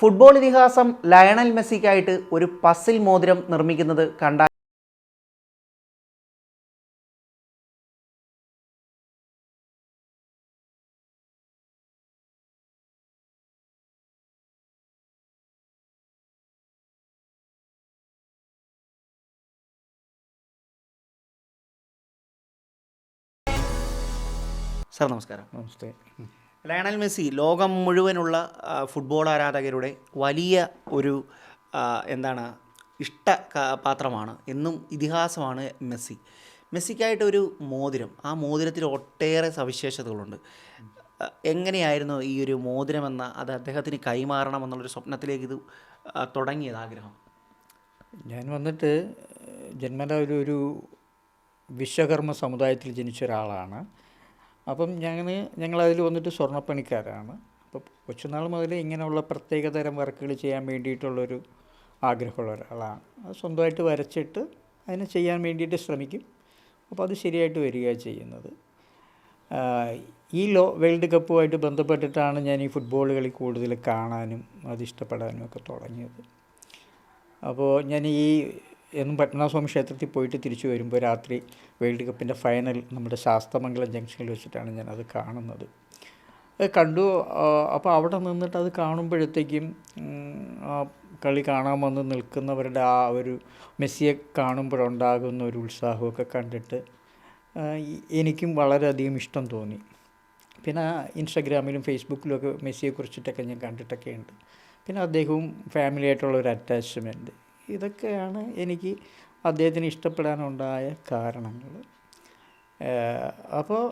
Football ഇതിഹാസം Lionel മെസ്സിക്കായിട്ട് ഒരു puzzle മോതിരം നിർമ്മിക്കുന്നത് കണ്ട സാർ നമസ്കാരം. നമസ്തേ. ലയണൽ മെസ്സി ലോകം മുഴുവനുള്ള ഫുട്ബോൾ ആരാധകരുടെ വലിയ ഒരു എന്താണ് ഇഷ്ട പാത്രമാണ്. എന്നും ഇതിഹാസമാണ് മെസ്സി. മെസ്സിക്കായിട്ട് ഒരു മോതിരം. ആ മോതിരത്തിൽ ഒട്ടേറെ സവിശേഷതകളുണ്ട്. എങ്ങനെയായിരുന്നു ഈ ഒരു മോതിരമെന്ന അത് അദ്ദേഹത്തിന് കൈമാറണം എന്നുള്ളൊരു സ്വപ്നത്തിലേക്ക് ഇത് തുടങ്ങിയത് ആഗ്രഹം? ഞാൻ വന്നിട്ട് ജന്മന ഒരു ഒരു വിശ്വകർമ്മ സമുദായത്തിൽ ജനിച്ച ഒരാളാണ്. അപ്പം ഞങ്ങൾ ഞങ്ങളതിൽ വന്നിട്ട് സ്വർണപ്പണിക്കാരാണ്. അപ്പോൾ കൊച്ചുനാൾ മുതൽ ഇങ്ങനെയുള്ള പ്രത്യേകതരം വർക്കുകൾ ചെയ്യാൻ വേണ്ടിയിട്ടുള്ളൊരു ആഗ്രഹമുള്ള ഒരാളാണ് അത് സ്വന്തമായിട്ട് വരച്ചിട്ട് അതിനെ ചെയ്യാൻ വേണ്ടിയിട്ട് ശ്രമിക്കും. അപ്പോൾ അത് ശരിയായിട്ട് വരികയാണ് ചെയ്യുന്നത്. ഈ ലോ വേൾഡ് കപ്പുമായിട്ട് ബന്ധപ്പെട്ടിട്ടാണ് ഞാൻ ഈ ഫുട്ബോൾ കളി കൂടുതൽ കാണാനും അത് ഇഷ്ടപ്പെടാനും ഒക്കെ തുടങ്ങിയത്. അപ്പോൾ ഞാൻ ഈ എന്നും പത്മനാഭസ്വാമി ക്ഷേത്രത്തിൽ പോയിട്ട് തിരിച്ചു വരുമ്പോൾ രാത്രി വേൾഡ് കപ്പിന്റെ ഫൈനൽ നമ്മുടെ ശാസ്തമംഗലം ജംഗ്ഷനിൽ വെച്ചിട്ടാണ് ഞാനത് കാണുന്നത്. കണ്ടു അപ്പോൾ അവിടെ നിന്നിട്ട് അത് കാണുമ്പോഴത്തേക്കും കളി കാണാൻ വന്ന് നിൽക്കുന്നവരുടെ ആ ഒരു മെസ്സിയെ കാണുമ്പോഴുണ്ടാകുന്ന ഒരു ഉത്സാഹമൊക്കെ കണ്ടിട്ട് എനിക്കും വളരെയധികം ഇഷ്ടം തോന്നി. പിന്നെ ഇൻസ്റ്റഗ്രാമിലും ഫേസ്ബുക്കിലും ഒക്കെ മെസ്സിയെ കുറിച്ചിട്ടൊക്കെ ഞാൻ കണ്ടിട്ടൊക്കെ ഉണ്ട് പിന്നെ അദ്ദേഹവും ഫാമിലിയായിട്ടുള്ള ഒരു അറ്റാച്ച്മെന്റ് ഇതൊക്കെയാണ് എനിക്ക് അദ്ദേഹത്തിന് ഇഷ്ടപ്പെടാനുണ്ടായ കാരണങ്ങൾ. അപ്പോൾ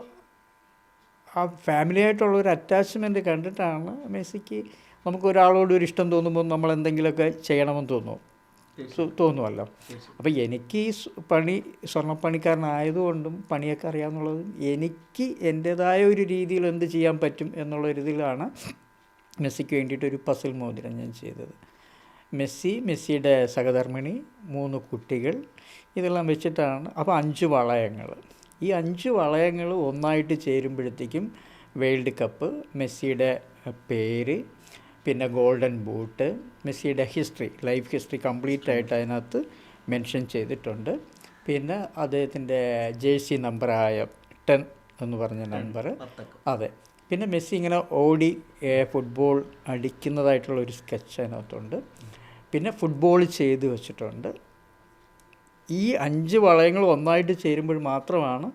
ആ ഫാമിലി ആയിട്ടുള്ള ഒരു അറ്റാച്ച്മെന്റ് കണ്ടിട്ടാണ് മെസ്സിക്ക് നമുക്ക് ഒരാളോട് ഒരു ഇഷ്ടം തോന്നുമ്പോൾ നമ്മൾ എന്തെങ്കിലുമൊക്കെ ചെയ്യണമെന്ന് തോന്നും തോന്നുമല്ലോ അപ്പോൾ എനിക്ക് ഈ പണി സ്വർണപ്പണിക്കാരനായതുകൊണ്ടും പണിയൊക്കെ അറിയാമെന്നുള്ളതും എനിക്ക് എന്റേതായ ഒരു രീതിയിൽ എന്ത് ചെയ്യാൻ പറ്റും എന്നുള്ള ഒരു ഇതിലാണ് മെസ്സിക്ക് വേണ്ടിയിട്ട് ഒരു പസിൽ മോതിരം ഞാൻ ചെയ്തത്. മെസ്സി മെസ്സിയുടെ സഹധർമ്മിണി മൂന്ന് കുട്ടികൾ. ഇതെല്ലാം വെച്ചിട്ടാണ് അപ്പോൾ അഞ്ച് വളയങ്ങൾ. ഈ അഞ്ച് വളയങ്ങൾ ഒന്നായിട്ട് ചേരുമ്പോഴത്തേക്കും വേൾഡ് കപ്പ് മെസ്സിയുടെ പേര് പിന്നെ ഗോൾഡൻ ബൂട്ട് മെസ്സിയുടെ ഹിസ്റ്ററി ലൈഫ് ഹിസ്റ്ററി കംപ്ലീറ്റ് ആയിട്ട് അതിനകത്ത് മെൻഷൻ ചെയ്തിട്ടുണ്ട്. പിന്നെ അദ്ദേഹത്തിന്റെ ജേഴ്സി നമ്പറായ ടെൻ എന്ന് പറഞ്ഞ നമ്പർ അതെ. പിന്നെ മെസ്സി ഇങ്ങനെ ഓടി ഫുട്ബോൾ അടിക്കുന്നതായിട്ടുള്ള ഒരു സ്കെച്ച് അതിനകത്തുണ്ട്. പിന്നെ ഫുട്ബോൾ ചെയ്ത് വെച്ചിട്ടുണ്ട്. ഈ അഞ്ച് വളയങ്ങൾ ഒന്നായിട്ട് ചേരുമ്പോൾ മാത്രമാണ്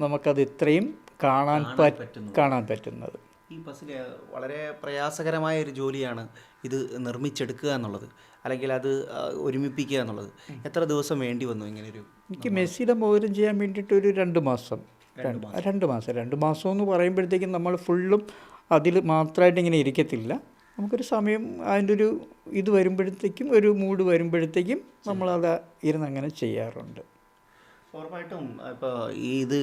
നമുക്കത് ഇത്രയും കാണാൻ പറ്റ കാണാൻ പറ്റുന്നത്. ഈ ബസ്സിൽ വളരെ പ്രയാസകരമായ ഒരു ജോലിയാണ് ഇത് നിർമ്മിച്ചെടുക്കുക എന്നുള്ളത്. അല്ലെങ്കിൽ അത് ഒരുമിപ്പിക്കുക എന്നുള്ളത്. എത്ര ദിവസം വേണ്ടി വന്നു ഇങ്ങനൊരു ഒരു എനിക്ക് മെസ്സിയുടെ മോചനം ചെയ്യാൻ വേണ്ടിയിട്ട് ഒരു രണ്ട് മാസം. രണ്ട് രണ്ട് മാസം. രണ്ട് മാസം. എന്ന് പറയുമ്പോഴത്തേക്കും നമ്മൾ ഫുള്ളും അതിൽ മാത്രമായിട്ട് ഇങ്ങനെ ഇരിക്കത്തില്ല. നമുക്കൊരു സമയം അതിന്റെ ഒരു ഇത് വരുമ്പോഴത്തേക്കും ഒരു മൂഡ് വരുമ്പോഴത്തേക്കും നമ്മളത് ഇരുന്ന് അങ്ങനെ ചെയ്യാറുണ്ട്. ഉറപ്പായിട്ടും ഇപ്പോൾ ഇത്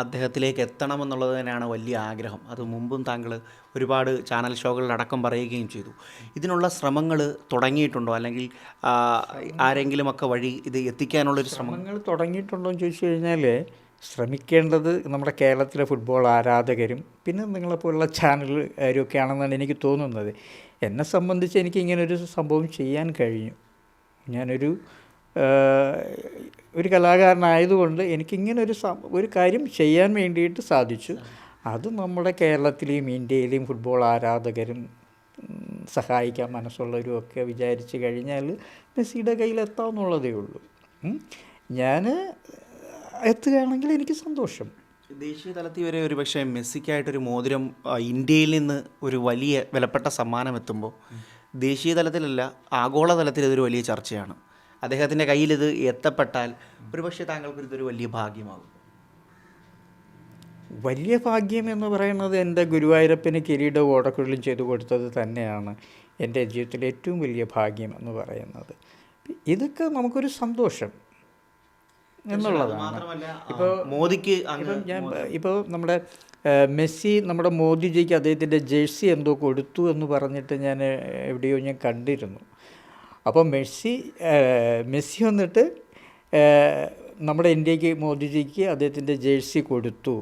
അദ്ദേഹത്തിലേക്ക് എത്തണമെന്നുള്ളത് തന്നെയാണ് വലിയ ആഗ്രഹം. അത് മുമ്പും താങ്കൾ ഒരുപാട് ചാനൽ ഷോകളിലടക്കം പറയുകയും ചെയ്തു. ഇതിനുള്ള ശ്രമങ്ങൾ തുടങ്ങിയിട്ടുണ്ടോ? അല്ലെങ്കിൽ ആരെങ്കിലുമൊക്കെ വഴി ഇത് എത്തിക്കാനുള്ളൊരു ശ്രമം? ശ്രമങ്ങൾ തുടങ്ങിയിട്ടുണ്ടോ എന്ന് ചോദിച്ചു കഴിഞ്ഞാൽ ശ്രമിക്കേണ്ടത് നമ്മുടെ കേരളത്തിലെ ഫുട്ബോൾ ആരാധകരും പിന്നെ നിങ്ങളെപ്പോലുള്ള ചാനലുകാരും ആണെന്നാണ് എനിക്ക് തോന്നുന്നത്. എന്നെ സംബന്ധിച്ച് എനിക്ക് ഇങ്ങനൊരു സംഭവം ചെയ്യാൻ കഴിഞ്ഞു. ഞാനൊരു ഒരു കലാകാരനായതുകൊണ്ട് എനിക്കിങ്ങനൊരു ഒരു കാര്യം ചെയ്യാൻ വേണ്ടിയിട്ട് സാധിച്ചു. അത് നമ്മുടെ കേരളത്തിലെയും ഇന്ത്യയിലെയും ഫുട്ബോൾ ആരാധകരും സഹായിക്കാൻ മനസ്സുള്ളവരും ഒക്കെ വിചാരിച്ച് കഴിഞ്ഞാൽ മെസ്സിയുടെ കയ്യിൽ എത്താമെന്നുള്ളതേ ഉള്ളൂ ഞാൻ എത്തുകയാണെങ്കിൽ എനിക്ക് സന്തോഷം. ദേശീയ തലത്തിൽ വരെ ഒരു പക്ഷേ മെസ്സിക്കായിട്ടൊരു മോതിരം ഇന്ത്യയിൽ നിന്ന് ഒരു വലിയ വിലപ്പെട്ട സമ്മാനം എത്തുമ്പോൾ ദേശീയ തലത്തിലല്ല ആഗോളതലത്തിൽ ഇതൊരു വലിയ ചർച്ചയാണ്. അദ്ദേഹത്തിന്റെ കയ്യിൽ ഇത് എത്തപ്പെട്ടാൽ ഒരു പക്ഷേ താങ്കൾക്ക് ഇതൊരു വലിയ ഭാഗ്യമാകും. വലിയ ഭാഗ്യം എന്ന് പറയുന്നത് എന്റെ ഗുരുവായൂരപ്പന് കിരീടവും ഓടക്കുഴലും ചെയ്തു കൊടുത്തത് തന്നെയാണ് എന്റെ ജീവിതത്തിലെ ഏറ്റവും വലിയ ഭാഗ്യം എന്ന് പറയുന്നത്. ഇതൊക്കെ നമുക്കൊരു സന്തോഷം. എന്നുള്ളതാണ് ഇപ്പോൾ മോദിക്ക് ഇപ്പം ഞാൻ ഇപ്പോൾ നമ്മുടെ മെസ്സി നമ്മുടെ മോദിജിക്ക് അദ്ദേഹത്തിന്റെ ജേഴ്സി എന്തോ കൊടുത്തു എന്ന് പറഞ്ഞിട്ട് ഞാൻ എവിടെയോ ഞാൻ കണ്ടിരുന്നു. അപ്പോൾ മെസ്സി മെസ്സി വന്നിട്ട് നമ്മുടെ ഇന്ത്യയ്ക്ക് മോദിജിക്ക് അദ്ദേഹത്തിന്റെ ജേഴ്സി കൊടുത്തു.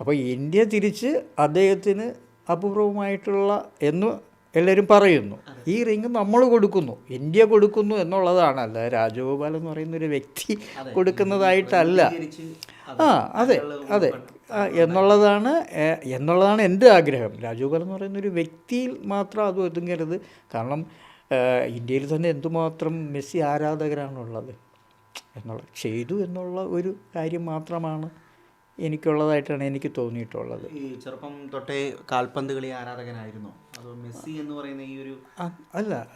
അപ്പോൾ ഇന്ത്യ തിരിച്ച് അദ്ദേഹത്തിന് അപൂർവമായിട്ടുള്ള എന്ന് എല്ലാവരും പറയുന്നു ഈ റിങ് നമ്മൾ കൊടുക്കുന്നു ഇന്ത്യ കൊടുക്കുന്നു എന്നുള്ളതാണ്. അല്ല രാജഗോപാൽ എന്ന് പറയുന്ന ഒരു വ്യക്തി കൊടുക്കുന്നതായിട്ടല്ല. ആ അതെ അതെ. എന്നുള്ളതാണ് എന്നുള്ളതാണ് എന്റെ ആഗ്രഹം. രാജഗോപാൽ എന്ന് പറയുന്ന ഒരു വ്യക്തിയിൽ മാത്രം അത് ഒതുങ്ങരുത്. കാരണം ഇന്ത്യയിൽ തന്നെ എന്തുമാത്രം മെസ്സി ആരാധകരാണുള്ളത് എന്നുള്ള ചെയ്തു എന്നുള്ള ഒരു കാര്യം മാത്രമാണ് എനിക്കുള്ളതായിട്ടാണ് എനിക്ക് തോന്നിയിട്ടുള്ളത്. ഈ ചെറുപ്പം തൊട്ടേ കാൽപന്ത് കളി ആരാധകനായിരുന്നു? അതോ മെസ്സി എന്ന് പറയുന്ന ഈ ഒരു അല്ല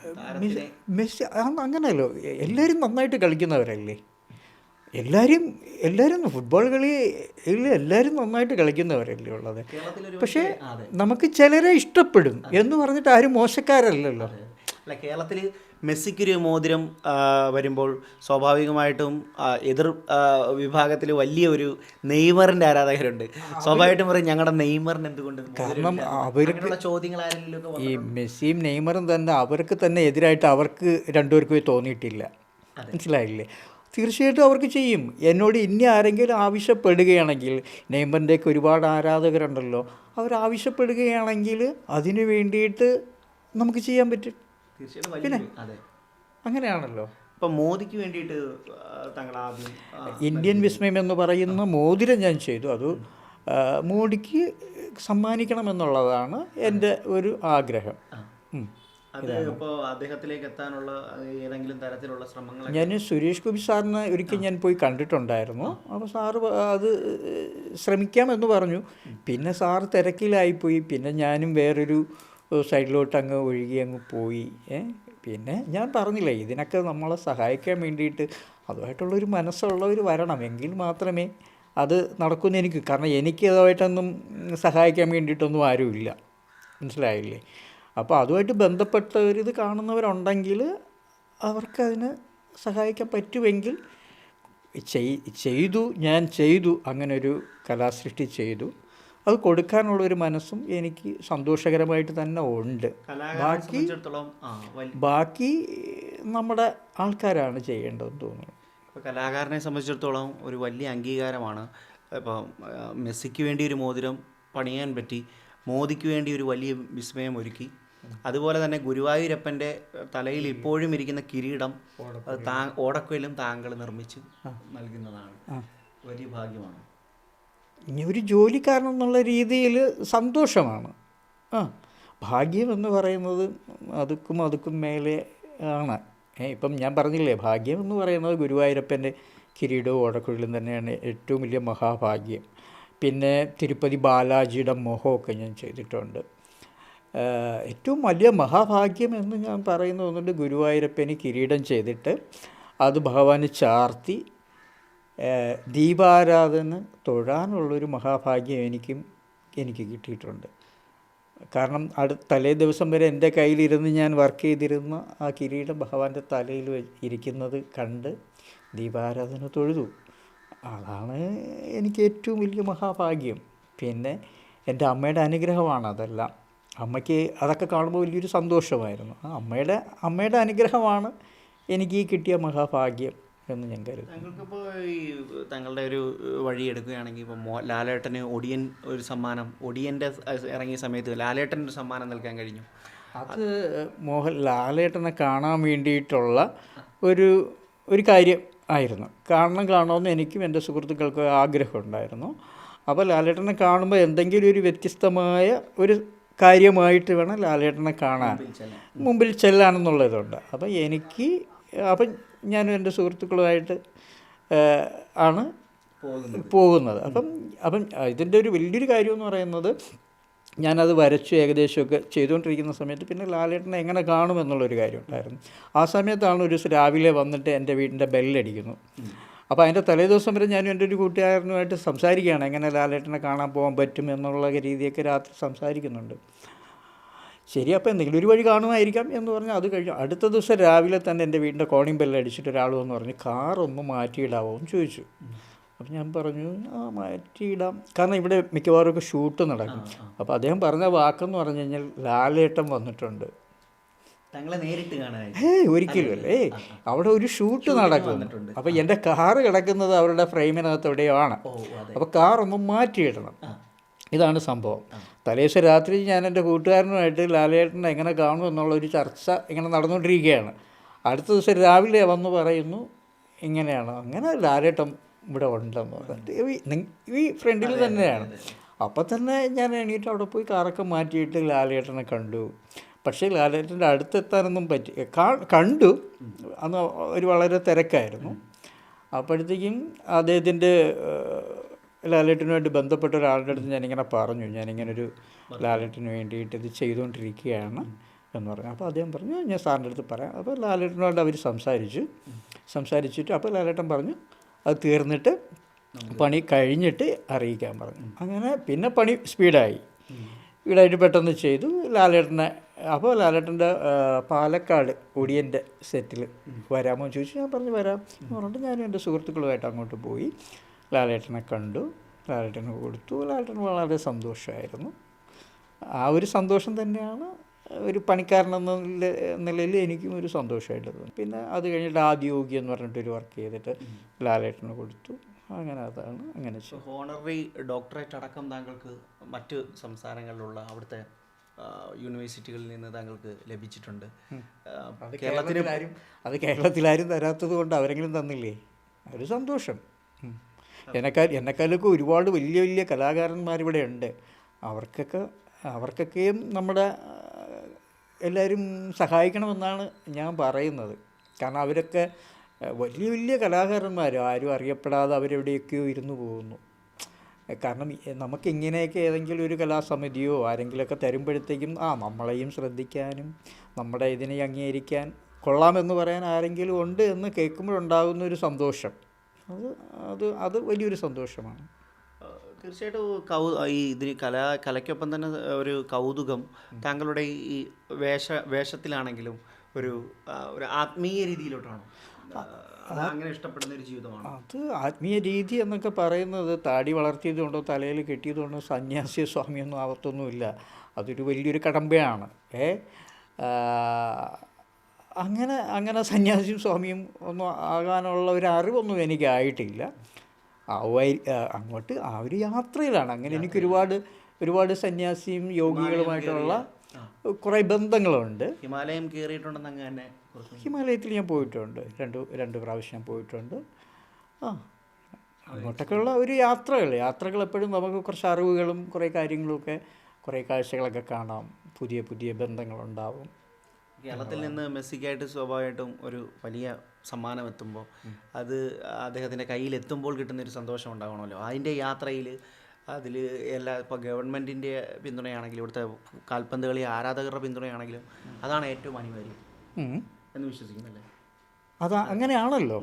മെസ്സി- അങ്ങനെയല്ലോ. എല്ലാവരും നന്നായിട്ട് കളിക്കുന്നവരല്ലേ? എല്ലാവരും എല്ലാവരും ഫുട്ബോൾ കളി എല്ലാവരും നന്നായിട്ട് കളിക്കുന്നവരല്ലേ ഉള്ളത്? പക്ഷേ നമുക്ക് ചിലരെ ഇഷ്ടപ്പെടും എന്ന് പറഞ്ഞിട്ട് ആരും മോശക്കാരല്ലല്ലോ. അല്ല കേരളത്തിൽ മെസ്സിക്കൊരു മോതിരം വരുമ്പോൾ സ്വാഭാവികമായിട്ടും എതിർ വിഭാഗത്തിൽ വലിയ ഒരു നെയ്മറിന്റെ ആരാധകരുണ്ട്. സ്വാഭാവികമായിട്ടും പറയും ഞങ്ങളുടെ നെയ്മറിന് എന്തുകൊണ്ട് കാരണം അവർക്ക് ചോദ്യങ്ങൾ ആരെങ്കിലും ഈ മെസ്സിയും നെയ്മറും തന്നെ അവർക്ക് തന്നെ എതിരായിട്ട് അവർക്ക് രണ്ടുപേർക്കും തോന്നിയിട്ടില്ല. മനസ്സിലായില്ലേ? തീർച്ചയായിട്ടും അവർക്ക് ചെയ്യും. എന്നോട് ഇനി ആരെങ്കിലും ആവശ്യപ്പെടുകയാണെങ്കിൽ നെയ്മറിന്റെയൊക്കെ ഒരുപാട് ആരാധകരുണ്ടല്ലോ അവർ ആവശ്യപ്പെടുകയാണെങ്കിൽ അതിനു വേണ്ടിയിട്ട് നമുക്ക് ചെയ്യാൻ പറ്റും. തീർച്ചയായിട്ടും വലിയ അങ്ങനെയാണല്ലോ. ഇപ്പം മോദിക്ക് വേണ്ടിയിട്ട് താങ്കൾ ആദ്യം ഇന്ത്യൻ വിസ്മയം എന്ന് പറയുന്ന മോതിരം ഞാൻ ചെയ്തു. അത് മോദിക്ക് മോഡിക്ക് സമ്മാനിക്കണമെന്നുള്ളതാണ് എന്റെ ഒരു ആഗ്രഹം. അത് ഇപ്പോൾ അദ്ദേഹത്തിലേക്ക് എത്താനുള്ള ഏതെങ്കിലും തരത്തിലുള്ള ശ്രമങ്ങൾ ഞാൻ സുരേഷ് ഗോപി സാറിനെ ഒരിക്കൽ ഞാൻ പോയി കണ്ടിട്ടുണ്ടായിരുന്നു. അപ്പോൾ സാറ് അത് ശ്രമിക്കാമെന്ന് പറഞ്ഞു. പിന്നെ സാറ് തിരക്കിലായിപ്പോയി. പിന്നെ ഞാനും വേറൊരു സൈഡിലോട്ട് അങ്ങ് ഒഴുകി അങ്ങ് പോയി. പിന്നെ ഞാൻ പറഞ്ഞില്ലേ ഇതിനൊക്കെ നമ്മളെ സഹായിക്കാൻ വേണ്ടിയിട്ട് അതുമായിട്ടുള്ളൊരു മനസ്സുള്ളവർ വരണം. എങ്കിൽ മാത്രമേ അത് നടക്കുന്ന എനിക്ക്. കാരണം എനിക്ക് അതുമായിട്ടൊന്നും സഹായിക്കാൻ വേണ്ടിയിട്ടൊന്നും ആരുമില്ല. മനസ്സിലായില്ലേ? അപ്പോൾ അതുമായിട്ട് ബന്ധപ്പെട്ടവർ ഇത് കാണുന്നവരുണ്ടെങ്കിൽ അവർക്കതിന് സഹായിക്കാൻ പറ്റുമെങ്കിൽ ചെയ്- ചെയ്തു ഞാൻ ചെയ്തു. അങ്ങനൊരു കലാസൃഷ്ടി ചെയ്തു. അത് കൊടുക്കാനുള്ള ഒരു മനസ്സും എനിക്ക് സന്തോഷകരമായിട്ട് തന്നെ ഉണ്ട്. വലിയ ബാക്കി നമ്മുടെ ആൾക്കാരാണ് ചെയ്യേണ്ടതെന്ന് തോന്നുന്നു. ഇപ്പോൾ കലാകാരനെ സംബന്ധിച്ചിടത്തോളം ഒരു വലിയ അംഗീകാരമാണ്. ഇപ്പോൾ മെസ്സിക്ക് വേണ്ടി ഒരു മോതിരം പണിയാൻ പറ്റി മോദിക്ക് വേണ്ടി ഒരു വലിയ വിസ്മയം ഒരുക്കി. അതുപോലെ തന്നെ ഗുരുവായൂരപ്പന്റെ തലയിൽ ഇപ്പോഴും ഇരിക്കുന്ന കിരീടം താ ഓടക്കുയിലും താങ്കൾ നിർമ്മിച്ച് നൽകുന്നതാണ്. വലിയ ഭാഗ്യമാണ്. ഇനി ഒരു ജോലിക്കാരൻ എന്നുള്ള രീതിയിൽ സന്തോഷമാണ്. ആ ഭാഗ്യം എന്ന് പറയുന്നത് അതുക്കും അതുക്കും മേലെ ആണ്. ഇപ്പം ഞാൻ പറഞ്ഞില്ലേ ഭാഗ്യം എന്ന് പറയുന്നത് ഗുരുവായൂരപ്പന്റെ കിരീടവും ഓടക്കുഴലും തന്നെയാണ് ഏറ്റവും വലിയ മഹാഭാഗ്യം. പിന്നെ തിരുപ്പതി ബാലാജിയുടെ മോഹമൊക്കെ ഞാൻ ചെയ്തിട്ടുണ്ട്. ഏറ്റവും വലിയ മഹാഭാഗ്യം എന്ന് ഞാൻ പറയുന്നത് ഒന്നുണ്ട് ഗുരുവായൂരപ്പന് കിരീടം ചെയ്തിട്ട് അത് ഭഗവാന് ചാർത്തി ദീപാരാധന തൊഴാനുള്ളൊരു മഹാഭാഗ്യം എനിക്കും എനിക്ക് കിട്ടിയിട്ടുണ്ട്. കാരണം അടു തലേ ദിവസം വരെ എന്റെ കയ്യിലിരുന്ന് ഞാൻ വർക്ക് ചെയ്തിരുന്ന ആ കിരീടം ഭഗവാന്റെ തലയിൽ ഇരിക്കുന്നത് കണ്ട് ദീപാരാധന തൊഴുതു. അതാണ് എനിക്ക് ഏറ്റവും വലിയ മഹാഭാഗ്യം. പിന്നെ എന്റെ അമ്മയുടെ അനുഗ്രഹമാണ് അതെല്ലാം. അമ്മയ്ക്ക് അതൊക്കെ കാണുമ്പോൾ വലിയൊരു സന്തോഷമായിരുന്നു. അമ്മയുടെ അമ്മയുടെ അനുഗ്രഹമാണ് എനിക്ക് ഈ കിട്ടിയ മഹാഭാഗ്യം. എന്ന് ഞാൻ കരുതുന്നു. താങ്കൾക്കിപ്പോൾ ഈ താങ്കളുടെ ഒരു വഴി എടുക്കുകയാണെങ്കിൽ ഇപ്പോൾ മോ ലാലേട്ടന് ഒടിയൻ ഒരു സമ്മാനം ഒടിയന്റെ ഇറങ്ങിയ സമയത്ത് ലാലേട്ടൻ ഒരു സമ്മാനം നൽകാൻ കഴിഞ്ഞു. അത് മോഹൻ ലാലേട്ടനെ കാണാൻ വേണ്ടിയിട്ടുള്ള ഒരു ഒരു കാര്യം ആയിരുന്നു. കാണണം കാണണമെന്ന് എനിക്കും എന്റെ സുഹൃത്തുക്കൾക്ക് ആഗ്രഹമുണ്ടായിരുന്നു അപ്പോൾ ലാലേട്ടനെ കാണുമ്പോൾ എന്തെങ്കിലും ഒരു വ്യത്യസ്തമായ ഒരു കാര്യമായിട്ട് വേണം ലാലേട്ടനെ കാണാൻ. മുമ്പിൽ ചെല്ലാനെന്നുള്ളതുണ്ട് അപ്പം എനിക്ക് അപ്പം ഞാനും എന്റെ സുഹൃത്തുക്കളുമായിട്ട് ആണ് പോകുന്നത്. അപ്പം അപ്പം ഇതിന്റെ ഒരു വലിയൊരു കാര്യം എന്ന് പറയുന്നത് ഞാനത് വരച്ചു ഏകദേശമൊക്കെ ചെയ്തുകൊണ്ടിരിക്കുന്ന സമയത്ത് പിന്നെ ലാലേട്ടനെ എങ്ങനെ കാണുമെന്നുള്ളൊരു കാര്യം ഉണ്ടായിരുന്നു ആ സമയത്താണ് ഒരു ദിവസം രാവിലെ വന്നിട്ട് എന്റെ വീടിന്റെ ബെല്ലടിക്കുന്നു. അപ്പോൾ അതിന്റെ തലേദിവസം വരെ ഞാനും എന്റെ ഒരു കൂട്ടുകാരനുമായിട്ട് സംസാരിക്കുകയാണ്. എങ്ങനെ ലാലേട്ടനെ കാണാൻ പോകാൻ പറ്റും എന്നുള്ള രീതിയൊക്കെ രാത്രി സംസാരിക്കുന്നുണ്ട്. ശരി അപ്പോൾ എന്തെങ്കിലും ഒരു വഴി കാണുമായിരിക്കാം എന്ന് പറഞ്ഞ് അത് കഴിഞ്ഞു അടുത്ത ദിവസം രാവിലെ തന്നെ എന്റെ വീടിന്റെ കോണിംഗ് ബെല്ല് അടിച്ചിട്ട് ഒരാൾ വന്ന് പറഞ്ഞു കാറൊന്ന് ഒന്ന് മാറ്റിയിടാവോ? എന്ന് ചോദിച്ചു. അപ്പം ഞാൻ പറഞ്ഞു ആ മാറ്റിയിടാം. കാരണം ഇവിടെ മിക്കവാറും ഒക്കെ ഷൂട്ട് നടക്കും. അപ്പോൾ അദ്ദേഹം പറഞ്ഞ വാക്കെന്ന് പറഞ്ഞു കഴിഞ്ഞാൽ ലാലേട്ടൻ വന്നിട്ടുണ്ട്. തങ്ങളെ നേരിട്ട് ഒരിക്കലും അല്ലേ. അവിടെ ഒരു ഷൂട്ട് നടക്കും അപ്പം അപ്പോൾ എന്റെ കാറ് കിടക്കുന്നത് അവരുടെ ഫ്രെയിമിനകത്ത് എവിടെയോ ആണ്. അപ്പോൾ കാർ ഒന്ന് മാറ്റിയിടണം. ഇതാണ് സംഭവം. തലേദിവസം രാത്രി ഞാൻ എന്റെ കൂട്ടുകാരനുമായിട്ട് ലാലേട്ടനെ എങ്ങനെ കാണും എന്നുള്ളൊരു ചർച്ച ഇങ്ങനെ നടന്നുകൊണ്ടിരിക്കുകയാണ്. അടുത്ത ദിവസം രാവിലെ വന്ന് പറയുന്നു ഇങ്ങനെയാണ് അങ്ങനെ ലാലേട്ടൻ ഇവിടെ ഉണ്ടെന്ന് പറഞ്ഞിട്ട് ഈ ഫ്രണ്ടിൽ തന്നെയാണ്. അപ്പം തന്നെ ഞാൻ എണീറ്റ് അവിടെ പോയി കാറൊക്കെ മാറ്റിയിട്ട് ലാലേട്ടനെ കണ്ടു. പക്ഷേ ലാലേട്ടന്റെ അടുത്തെത്താനൊന്നും പറ്റി കണ്ടു. അന്ന് ഒരു വളരെ തിരക്കായിരുന്നു. അപ്പോഴത്തേക്കും അദ്ദേഹത്തിന്റെ ലാലേട്ടനുമായിട്ട് ബന്ധപ്പെട്ട ഒരാളുടെ അടുത്ത് ഞാനിങ്ങനെ പറഞ്ഞു. ഞാനിങ്ങനെ ഒരു ലാലേട്ടന് വേണ്ടിയിട്ട് ഇത് ചെയ്തുകൊണ്ടിരിക്കുകയാണ് എന്ന് പറഞ്ഞു. അപ്പോൾ അദ്ദേഹം പറഞ്ഞു ഞാൻ സാറിന്റെ അടുത്ത് പറയാം. അപ്പോൾ ലാലേട്ടനോട് അവർ സംസാരിച്ചു. സംസാരിച്ചിട്ട് അപ്പോൾ ലാലേട്ടൻ പറഞ്ഞു അത് തീർന്നിട്ട് പണി കഴിഞ്ഞിട്ട് അറിയിക്കാൻ പറഞ്ഞു. അങ്ങനെ പിന്നെ പണി സ്പീഡായി. സ്പീഡായിട്ട് പെട്ടെന്ന് ചെയ്തു. ലാലേട്ടനെ അപ്പോൾ ലാലേട്ടന്റെ പാലക്കാട് ഒടിയന്റെ സെറ്റിൽ വരാമോ ചോദിച്ചു. ഞാൻ പറഞ്ഞു വരാം. എന്ന് പറഞ്ഞിട്ട് ഞാനും എന്റെ സുഹൃത്തുക്കളുമായിട്ട് അങ്ങോട്ട് പോയി. ലാലേട്ടനെ കണ്ടു. ലാലേട്ടന് കൊടുത്തു. ലാലേട്ടന് വളരെ സന്തോഷമായിരുന്നു. ആ ഒരു സന്തോഷം തന്നെയാണ് ഒരു പണിക്കാരനെന്ന നില- നിലയിൽ എനിക്കും ഒരു സന്തോഷമായിട്ട് തോന്നി പിന്നെ അത് കഴിഞ്ഞിട്ട് ആദ്യോഗി എന്ന് പറഞ്ഞിട്ട് ഒരു വർക്ക് ചെയ്തിട്ട് ലാലേട്ടന് കൊടുത്തു. അങ്ങനെ അതാണ് അങ്ങനെ ഹോണററി ഡോക്ടറേറ്റ് അടക്കം താങ്കൾക്ക് മറ്റ് സംസ്ഥാനങ്ങളിലുള്ള അവിടുത്തെ യൂണിവേഴ്സിറ്റികളിൽ നിന്ന് താങ്കൾക്ക് ലഭിച്ചിട്ടുണ്ട്. കേരളത്തിലാരും അത് കേരളത്തിലാരും തരാത്തത് കൊണ്ട് അവരെങ്കിലും തന്നില്ലേ? ഒരു സന്തോഷം. എന്നെക്കാൾ എന്നെക്കാളൊക്കെ ഒരുപാട് വലിയ വലിയ കലാകാരന്മാരിവിടെ ഉണ്ട്. അവർക്കൊക്കെ അവർക്കൊക്കെയും നമ്മുടെ എല്ലാവരും സഹായിക്കണമെന്നാണ് ഞാൻ പറയുന്നത്. കാരണം അവരൊക്കെ വലിയ വലിയ കലാകാരന്മാർ ആരും അറിയപ്പെടാതെ അവരെവിടെയൊക്കെയോ ഇരുന്ന് പോകുന്നു. കാരണം നമുക്കിങ്ങനെയൊക്കെ ഏതെങ്കിലും ഒരു കലാസമിതിയോ ആരെങ്കിലുമൊക്കെ തരുമ്പോഴത്തേക്കും ആ നമ്മളെയും ശ്രദ്ധിക്കാനും നമ്മുടെ ഇതിനെ അംഗീകരിക്കാൻ കൊള്ളാമെന്ന് പറയാൻ ആരെങ്കിലും ഉണ്ട് എന്ന് കേൾക്കുമ്പോഴുണ്ടാകുന്ന ഒരു സന്തോഷം. അത് അത് അത് വലിയൊരു സന്തോഷമാണ്. തീർച്ചയായിട്ടും കൗ ഈ ഇതിന് കല കലയ്ക്കൊപ്പം തന്നെ ഒരു കൗതുകം താങ്കളുടെ ഈ വേഷ വേഷത്തിലാണെങ്കിലും ഒരു ഒരു ആത്മീയ രീതിയിലോട്ടാണോ. അങ്ങനെ ഇഷ്ടപ്പെടുന്ന ഒരു ജീവിതമാണ്. അത് ആത്മീയ രീതി എന്നൊക്കെ പറയുന്നത് താടി വളർത്തിയതുകൊണ്ടോ തലയിൽ കെട്ടിയതുകൊണ്ടോ സന്യാസി സ്വാമിയൊന്നും ആവത്തൊന്നുമില്ല അതൊരു വലിയൊരു കടമ്പയാണ്. ഏ? അങ്ങനെ അങ്ങനെ സന്യാസിയും സ്വാമിയും ഒന്നും ആകാനുള്ള ഒരു അറിവൊന്നും എനിക്കായിട്ടില്ല. ആവുമായി അങ്ങോട്ട് ആ ഒരു യാത്രയിലാണ്. അങ്ങനെ എനിക്ക് ഒരുപാട് ഒരുപാട് സന്യാസിയും യോഗികളുമായിട്ടുള്ള കുറേ ബന്ധങ്ങളുണ്ട്. ഹിമാലയം കയറിയിട്ടുണ്ടെന്ന് അങ്ങനെ ഹിമാലയത്തിൽ ഞാൻ പോയിട്ടുണ്ട്. രണ്ട് രണ്ട് പ്രാവശ്യം പോയിട്ടുണ്ട്. ആ അങ്ങോട്ടൊക്കെയുള്ള ഒരു യാത്രകൾ. യാത്രകൾ എപ്പോഴും നമുക്ക് കുറച്ച് അറിവുകളും കുറേ കാര്യങ്ങളൊക്കെ കുറേ കാഴ്ചകളൊക്കെ കാണാം. പുതിയ പുതിയ ബന്ധങ്ങളുണ്ടാവും. കേരളത്തിൽ നിന്ന് മെസ്സിക്കായിട്ട് സ്വാഭാവികമായിട്ടും ഒരു വലിയ സമ്മാനം എത്തുമ്പോൾ അത് അദ്ദേഹത്തിന്റെ കയ്യിൽ എത്തുമ്പോൾ കിട്ടുന്ന ഒരു സന്തോഷം ഉണ്ടാകണമല്ലോ അതിന്റെ യാത്രയിൽ അതിൽ എല്ലാ ഇപ്പോൾ ഗവൺമെന്റിന്റെ പിന്തുണയാണെങ്കിലും ഇവിടുത്തെ കാൽപന്ത് കളി ആരാധകരുടെ പിന്തുണയാണെങ്കിലും അതാണ് ഏറ്റവും അനിവാര്യം. എന്ന് വിശ്വസിക്കുന്നല്ലേ? അത് അങ്ങനെയാണല്ലോ.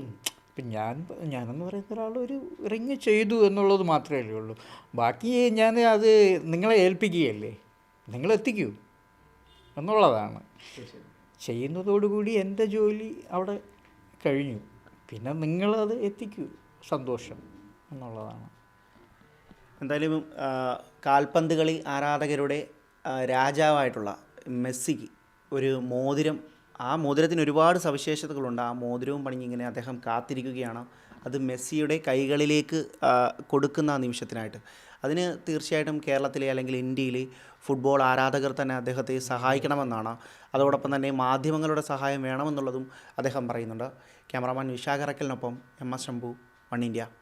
ഇപ്പം ഞാൻ ഞാനെന്ന് പറയുന്ന ഒരാൾ ഒരു റിങ് ചെയ്തു എന്നുള്ളത് മാത്രമേ ഉള്ളൂ. ബാക്കി ഞാൻ അത് നിങ്ങളെ ഏൽപ്പിക്കുകയല്ലേ? നിങ്ങൾ എത്തിക്കൂ എന്നുള്ളതാണ് ചെയ്യുന്നതോടുകൂടി എന്റെ ജോലി അവിടെ കഴിഞ്ഞു. പിന്നെ നിങ്ങളത് എത്തിക്കൂ. സന്തോഷം എന്നുള്ളതാണ്. എന്തായാലും കാൽപന്ത് കളി ആരാധകരുടെ രാജാവായിട്ടുള്ള മെസ്സിക്ക് ഒരു മോതിരം ആ മോതിരത്തിന് ഒരുപാട് സവിശേഷതകളുണ്ട്. ആ മോതിരവും പണിഞ്ഞിങ്ങനെ അദ്ദേഹം കാത്തിരിക്കുകയാണ്. അത് മെസ്സിയുടെ കൈകളിലേക്ക് കൊടുക്കുന്ന നിമിഷത്തിനായിട്ട്. അതിന് തീർച്ചയായിട്ടും കേരളത്തിലെ അല്ലെങ്കിൽ ഇന്ത്യയിലെ ഫുട്ബോൾ ആരാധകർ തന്നെ അദ്ദേഹത്തെ സഹായിക്കണമെന്നാണ്. അതോടൊപ്പം തന്നെ മാധ്യമങ്ങളുടെ സഹായം വേണമെന്നുള്ളതും അദ്ദേഹം പറയുന്നുണ്ട്. Cameraman വിശാഖറക്കലിനൊപ്പം M S Shambhu One India.